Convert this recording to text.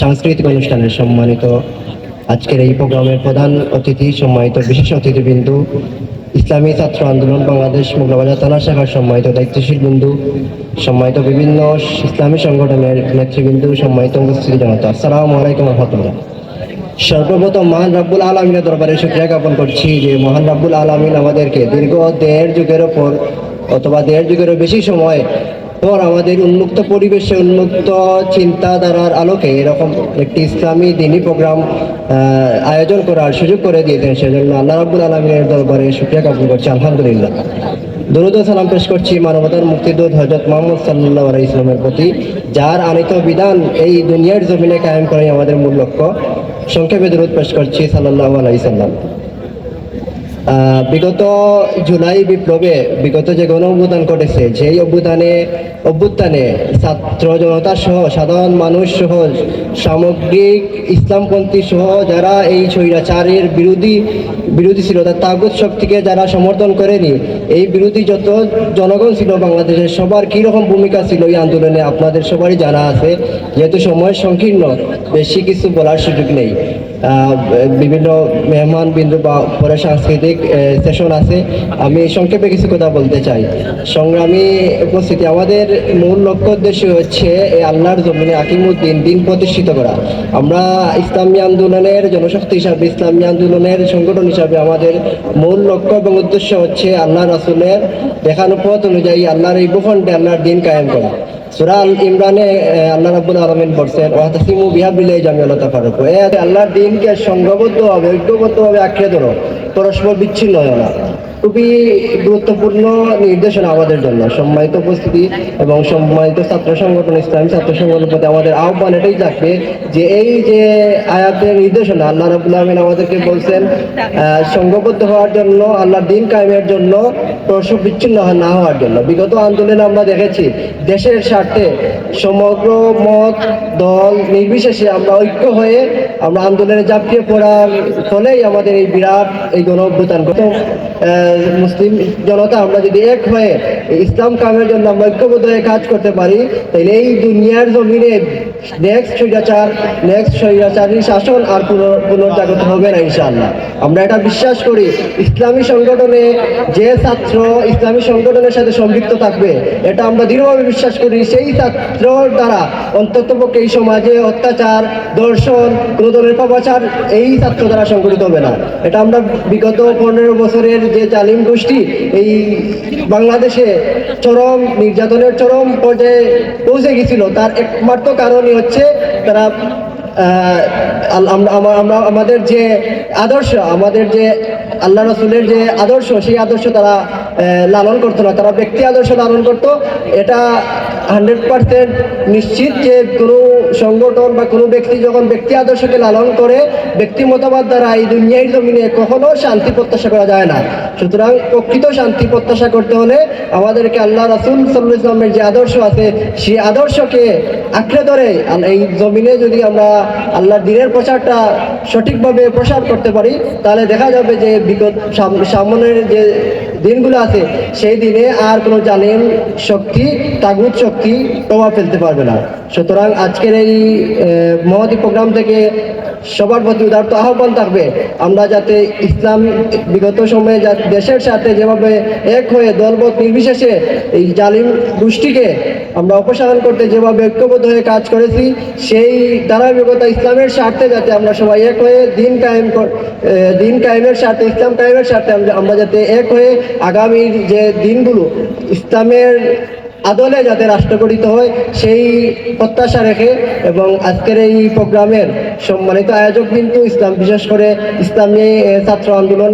সাংস্কৃতিক অনুষ্ঠানের সম্মানিত আজকের এই প্রোগ্রামের প্রধান অতিথি, সম্মানিত বিশেষ অতিথিবৃন্দু, ইসলামী ছাত্র আন্দোলন বাংলাদেশ মোগলাবাজার থানা শাখার সম্মানিত দায়িত্বশীল বিন্দু সম্মানিত বিভিন্ন ইসলামী সংগঠনের নেতৃবৃন্দু, সম্মানিত উপস্থিতি জনতা আসসালামু আলাইকুম রহমতুল্লাহ। সর্বপ্রথম মহান রাব্বুল আলমিনের দরবারে শুক্রিয়া জ্ঞাপন করছি যে মহান রাব্বুল আলমিন আমাদেরকে দীর্ঘ দেড় যুগের ওপর অথবা দেড় যুগেরও বেশি সময় পর আমাদের উন্মুক্ত পরিবেশে উন্মুক্ত চিন্তাধারার আলোকে এরকম একটি ইসলামী দিনী প্রোগ্রাম আয়োজন করার সুযোগ করে দিয়েছেন সেজন্য আল্লাহ রাব্বুল আলমিনের দরবারে শুক্রিয়া জ্ঞাপন করছি, আলহামদুলিল্লাহ। দরুদ সালাম পেশ করছি মানবতার মুক্তিদূত হজরত মোহাম্মদ সাল্লাহ আলাই ইসলামের প্রতি, যার আনিত বিধান এই দুনিয়ার জমিনে কায়েম করাই আমাদের মূল লক্ষ্য। সংক্ষেপে দরুদ পেশ করছি সাল্লাহ আলাই সাল্লাম। বিগত জুলাই বিপ্লবে বিগত যে গণ অভ্যুত্থান ঘটেছে সেই অভ্যুত্থানে অভ্যুত্থানে ছাত্র জনতা সহ সাধারণ মানুষ সহ সামগ্রিক ইসলামপন্থী সহ যারা এই স্বৈরাচারের বিরোধী বিরোধী ছিল তার তাগুত শক্তিকে যারা সমর্থন করেনি, এই বিরোধী যত জনগণ ছিল বাংলাদেশের, সবার কীরকম ভূমিকা ছিল এই আন্দোলনে আপনাদের সবারই জানা আছে। যেহেতু সময় সংকীর্ণ, বেশি কিছু বলার সুযোগ নেই। বিভিন্ন মেহমান বিন্দু বা পরে সাংস্কৃতিক সেশন আছে। আমি সংক্ষেপে কিছু কথা বলতে চাই। সংগ্রামী উপস্থিতি, আমাদের মূল লক্ষ্য উদ্দেশ্য হচ্ছে এই আল্লাহর জমিনে আকিমুদ্দিন দিন প্রতিষ্ঠিত করা। আমরা ইসলামী আন্দোলনের জনশক্তি হিসাবে, ইসলামী আন্দোলনের সংগঠন হিসাবে আমাদের মূল লক্ষ্য এবং উদ্দেশ্য হচ্ছে আল্লাহ রাসুলের দেখানো পথ অনুযায়ী আল্লাহর এই ভূখণ্ডে আল্লাহর দিন কায়েম করা। সূরা ইমরানে আল্লাহ রাবুল আলমিন বলছেন ওয়াতাসিমু বিহাবিল্লাহি তাফারুকু এই আয়াতে আল্লাহর দিনকে সংঘবদ্ধভাবে ঐক্যবদ্ধভাবে আঁকড়ে ধরো। পরস্পর বিচ্ছিন্ন হয় না। খুবই গুরুত্বপূর্ণ নির্দেশনা আমাদের জন্য। সম্মানিত উপস্থিতি এবং সম্মানিত ছাত্র সংগঠন ইসলামী ছাত্র সংগঠনের প্রতি আমাদের আহ্বান এটাই থাকবে যে এই যে আয়াতের নির্দেশনা, আল্লাহ রাবুল আলমিন আমাদেরকে বলছেন সংঘবদ্ধ হওয়ার জন্য, আল্লাহর দিন কায়েমের জন্য পরস্পর বিচ্ছিন্ন না হওয়ার জন্য। বিগত আন্দোলনে আমরা দেখেছি, দেশের স্বার্থে সমগ্র মত, দল নির্বিশেষে আমরা ঐক্য হয়ে আমরা আন্দোলনে ঝাঁপিয়ে পড়ার ফলেই আমাদের এই বিরাট এই গণ অভ্যুত্থান মুসলিম জনতা, আমরা যদি এক হয়ে ইসলাম কামের জন্য আমরা ঐক্যবদ্ধ হয়ে কাজ করতে পারি তাহলে এই দুনিয়ার জমিনে নেক্সট স্বৈরাচার নেক্সট স্বৈরাচারী শাসন আর পুনর, পুনর্জাগত হবে না ইনশাআল্লাহ। আমরা এটা বিশ্বাস করি, ইসলামী সংগঠনে যে ছাত্র ইসলামী সংগঠনের সাথে সম্পৃক্ত থাকবে, এটা আমরা দৃঢ়ভাবে বিশ্বাস করি, সেই ছাত্র দ্বারা অন্ততপক্ষে এই সমাজে অত্যাচার, দর্শন, কোনো পাপাচার এই ছাত্র দ্বারা সংগঠিত হবে না। এটা আমরা বিগত পনেরো বছরের যে তালিম গোষ্ঠী, এই বাংলাদেশে চরম নির্যাতনের চরম পর্যায়ে পৌঁছে গেছিল, তার একমাত্র কারণই হচ্ছে তারা আমরা আমাদের যে আদর্শ, আমাদের যে আল্লাহ রসুলের যে আদর্শ, সেই আদর্শ তারা লালন করতো না। তারা ব্যক্তি আদর্শ লালন করতো। এটা হান্ড্রেড পার্সেন্ট নিশ্চিত যে কোনো সংগঠন বা কোনো ব্যক্তি যখন ব্যক্তি আদর্শকে লালন করে, ব্যক্তি মতবাদ দ্বারা এই দুনিয়ার জমিনে কখনো শান্তি প্রত্যাশা করা যায় না। সুতরাং প্রকৃত শান্তি প্রত্যাশা করতে হলে আমাদেরকে আল্লাহ রাসুল সাল্লাহ ইসলামের যে আদর্শ আছে, সেই আদর্শকে আঁকড়ে ধরে এই জমিনে যদি আমরা আল্লাহর দিনের প্রচারটা সঠিকভাবে প্রসার করতে পারি, তাহলে দেখা যাবে যে বিগত সাম- সামনের যে দিনগুলো আছে, সেই দিনে আর কোনো জালিম শক্তি, তাগুত শক্তি প্রভাব ফেলতে পারবে না। সুতরাং আজকের এই মহতি প্রোগ্রাম থেকে সবার প্রতি উদার্ত আহ্বান থাকবে। আমরা যাতে ইসলাম বিগত সময়ে দেশের সাথে যেভাবে এক হয়ে দলবত নির্বিশেষে এই জালিম গোষ্ঠীকে আমরা অপসারণ করতে যেভাবে ঐক্যবদ্ধ হয়ে কাজ করেছি, সেই ধারাবাহিকতা ইসলামের স্বার্থে যাতে আমরা সবাই এক হয়ে দিন কায়েম দিন কায়েমের স্বার্থে, ইসলাম কায়েমের স্বার্থে আমরা যাতে এক হয়ে আগামীর যে দিনগুলো, ইসলামের আদলে যাতে রাষ্ট্র গঠিত হয়, সেই প্রত্যাশা রেখে এবং আজকের এই প্রোগ্রামের সম্মানিত আয়োজক কিন্তু ইসলাম, বিশেষ করে ইসলামী ছাত্র আন্দোলন